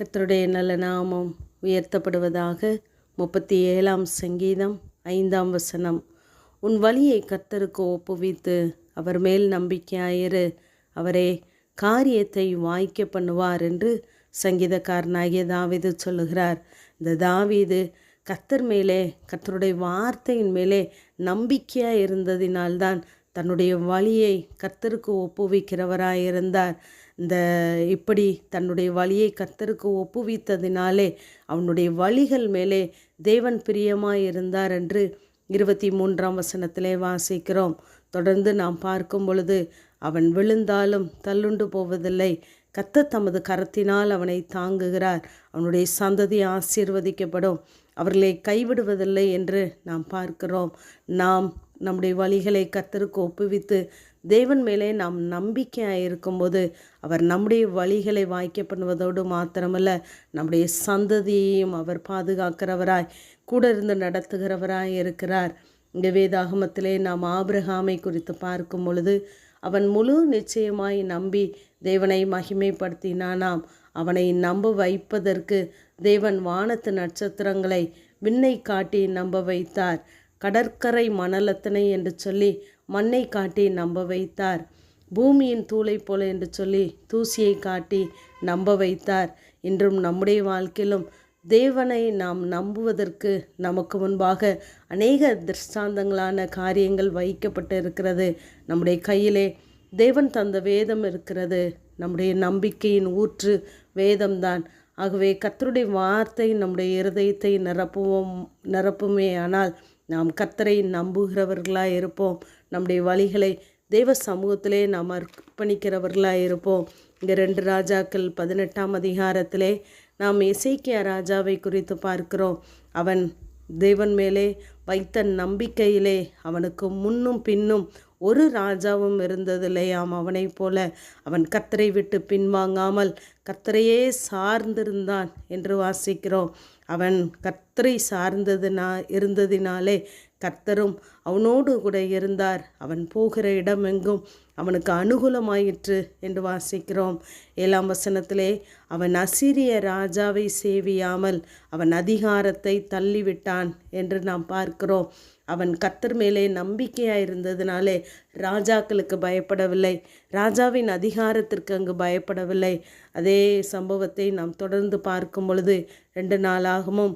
கர்த்தருடைய நல்ல நாமம் உயர்த்தப்படுவதாக முப்பத்தி ஏழாம் சங்கீதம் ஐந்தாம் வசனம். உன் வழியை கர்த்தருக்கு ஒப்புவித்து அவர் மேல் நம்பிக்கையாயிரு. அவரே காரியத்தை வாய்க்க பண்ணுவார் என்று சங்கீதக்காரனாகிய தாவீது சொல்லுகிறார். இந்த தாவீது கர்த்தர் மேலே கத்தருடைய வார்த்தையின் மேலே நம்பிக்கையாக இருந்ததினால்தான் தன்னுடைய வழியை கர்த்தருக்கு ஒப்புவிக்கிறவராயிருந்தார். இருந்தார் இந்த இப்படி தன்னுடைய வழியை கர்த்தருக்கு ஒப்புவித்ததினாலே அவனுடைய வழிகள் மேலே தேவன் பிரியமாய் இருந்தார் என்று இருபத்தி மூன்றாம் வசனத்திலே வாசிக்கிறோம். தொடர்ந்து நாம் பார்க்கும் பொழுது அவன் விழுந்தாலும் தள்ளுண்டு போவதில்லை. கத்த தமது கரத்தினால் அவனை தாங்குகிறார். அவனுடைய சந்ததி ஆசீர்வதிக்கப்படும். அவர்களை கைவிடுவதில்லை என்று நாம் பார்க்கிறோம். நாம் நம்முடைய வழிகளை கத்தருக்கு ஒப்புவித்து தேவன் மேலே நாம் நம்பிக்கையாக இருக்கும்போது அவர் நம்முடைய வழிகளை வாய்க்க பண்ணுவதோடு மாத்திரமல்ல நம்முடைய சந்ததியையும் அவர் பாதுகாக்கிறவராய் கூட இருந்து நடத்துகிறவராய் இருக்கிறார். இந்த வேதாகமத்திலே நாம் ஆபிரகாமை குறித்து பார்க்கும் பொழுது அவன் முழு நிச்சயமாய் நம்பி தேவனை மகிமைப்படுத்தினானாம். அவனை நம்ப வைப்பதற்கு தேவன் வானத்து நட்சத்திரங்களை விண்ணை காட்டி நம்ப வைத்தார். கடற்கரை மணலத்தனை என்று சொல்லி மண்ணை காட்டி நம்ப வைத்தார். பூமியின் தூளை போல என்று சொல்லி தூசியை காட்டி நம்ப வைத்தார். இன்றும் நம்முடைய வாழ்க்கையிலும் தேவனை நாம் நம்புவதற்கு நமக்கு முன்பாக அநேக திருஷ்டாந்தங்களான காரியங்கள் வைக்கப்பட்டு இருக்கிறது நம்முடைய கையிலே தேவன் தந்த வேதம் இருக்கிறது. நம்முடைய நம்பிக்கையின் ஊற்று வேதம்தான். ஆகவே கத்தருடைய வார்த்தை நம்முடைய இருதயத்தை நிரப்புவோம் நிரப்புமே. ஆனால் நாம் கத்தரை நம்புகிறவர்களாக இருப்போம். நம்முடைய வழிகளை தெய்வ சமூகத்திலே நாம் அர்ப்பணிக்கிறவர்களாக இருப்போம். இங்கே ரெண்டு ராஜாக்கள் பதினெட்டாம் அதிகாரத்திலே நாம் இசைக்கிய ராஜாவை குறித்து பார்க்கிறோம். அவன் தேவன் மேலே வைத்த நம்பிக்கையிலே அவனுக்கு முன்னும் பின்னும் ஒரு ராஜாவும் இருந்ததில்லையாம் அவனைப் போல அவன் கத்தரை விட்டு பின்வாங்காமல் கத்தரையே சார்ந்திருந்தான் என்று வாசிக்கிறோம். அவன் கத்தரை சார்ந்ததுனா இருந்ததினாலே கர்த்தரும் அவனோடு கூட இருந்தார். அவன் போகிற இடமெங்கும் அவனுக்கு அனுகூலமாயிற்று என்று வாசிக்கிறோம். ஏழாம் வசனத்திலே அவன் அசிரிய ராஜாவை சேவியாமல் அவன் அதிகாரத்தை தள்ளிவிட்டான் என்று நாம் பார்க்கிறோம். அவன் கத்தர் மேலே நம்பிக்கையாக இருந்ததுனாலே ராஜாக்களுக்கு பயப்படவில்லை. ராஜாவின் அதிகாரத்திற்கு அங்கு பயப்படவில்லை. அதே சம்பவத்தை நாம் தொடர்ந்து பார்க்கும் பொழுது ரெண்டு நாளாகவும்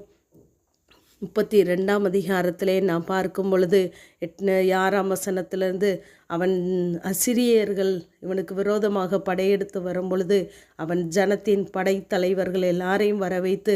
முப்பத்தி ரெண்டாம் அதிகாரத்திலே நாம் பார்க்கும் பொழுது எட் யாராம் வசனத்திலிருந்து அவன் அசிரியர்கள் இவனுக்கு விரோதமாக படையெடுத்து வரும் பொழுது அவன் ஜனத்தின் படைத்தலைவர்கள் எல்லாரையும் வர வைத்து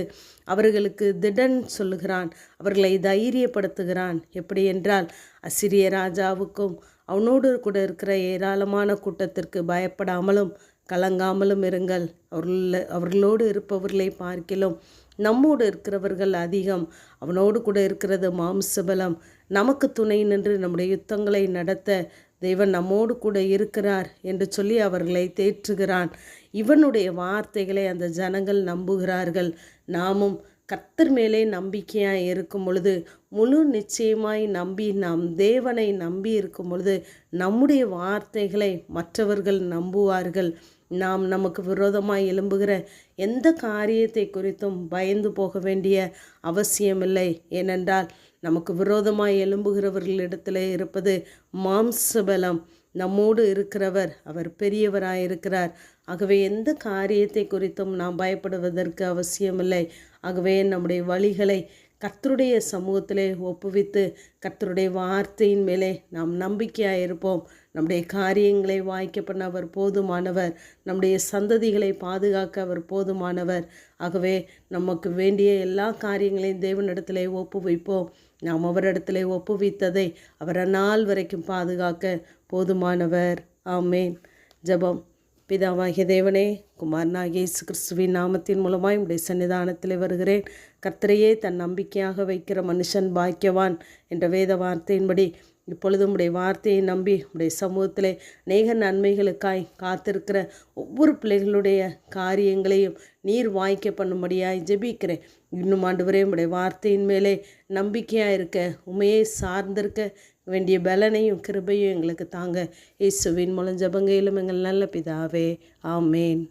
அவர்களுக்கு திடன் சொல்லுகிறான் அவர்களை தைரியப்படுத்துகிறான். எப்படி என்றால் அசிரிய ராஜாவுக்கும் அவனோடு கூட இருக்கிற ஏராளமான கூட்டத்திற்கு பயப்படாமலும் கலங்காமலும் இருங்கள். அவர்கள் அவர்களோடு இருப்பவர்களை பார்க்கிலும் நம்மோடு இருக்கிறவர்கள் அதிகம். அவனோடு கூட இருக்கிறது மாம்சபலம். நமக்கு துணை நின்று நம்முடைய யுத்தங்களை நடத்த தேவன் நம்மோடு கூட இருக்கிறார் என்று சொல்லி அவர்களை தேற்றுகிறான். இவனுடைய வார்த்தைகளை அந்த ஜனங்கள் நம்புகிறார்கள். நாமும் கத்தர் மேலே நம்பிக்கையாக இருக்கும் பொழுது முழு நிச்சயமாய் நம்பி நாம் தேவனை நம்பி இருக்கும் பொழுது நம்முடைய வார்த்தைகளை மற்றவர்கள் நம்புவார்கள். நாம் நமக்கு விரோதமாக எழும்புகிற எந்த காரியத்தை குறித்தும் பயந்து போக வேண்டிய அவசியமில்லை. ஏனென்றால் நமக்கு விரோதமாக எழும்புகிறவர்களிடத்தில் இருப்பது மாம்சபலம். நம்மோடு இருக்கிறவர் அவர் பெரியவராயிருக்கிறார். ஆகவே எந்த காரியத்தை குறித்தும் நாம் பயப்படுவதற்கு அவசியமில்லை. ஆகவே நம்முடைய வழிகளை கர்த்தருடைய சமூகத்திலே ஒப்புவித்து கர்த்தருடைய வார்த்தையின் மேலே நாம் நம்பிக்கையாக இருப்போம் நம்முடைய காரியங்களை வாய்க்க பண்ண அவர் போதுமானவர். நம்முடைய சந்ததிகளை பாதுகாக்க அவர் போதுமானவர். ஆகவே நமக்கு வேண்டிய எல்லா காரியங்களையும் தேவனிடத்திலே ஒப்புவிப்போம். நாம் அவரிடத்திலே ஒப்புவித்ததை அவர் நாள் வரைக்கும் பாதுகாக்க போதுமானவர். ஆமேன். ஜபம். பிதாவாகிய தேவனே குமாரனாகிய இயேசு கிறிஸ்துவின் நாமத்தின் மூலமாய் உடைய சன்னிதானத்தில் வருகிறேன். கர்த்தரையே தன் நம்பிக்கையாக வைக்கிற மனுஷன் பாக்கியவான் என்ற வேத வார்த்தையின்படி இப்பொழுது உடைய வார்த்தையை நம்பி உடைய சமூகத்தில் அநேக நன்மைகளுக்காய் காத்திருக்கிற ஒவ்வொரு பிள்ளைகளுடைய காரியங்களையும் நீர் வாய்க்க பண்ணும்படியாய் ஜெபிக்கிறேன். இன்னும் ஆண்டு வரை உடைய வார்த்தையின் மேலே நம்பிக்கையாக இருக்க உமையை சார்ந்திருக்க வேண்டிய பலனையும் கிருபையும் எங்களுக்கு தாங்க. இயேசுவின் மூலம் ஜபங்கையிலும் எங்கள் நல்ல பிதாவே ஆமேன்.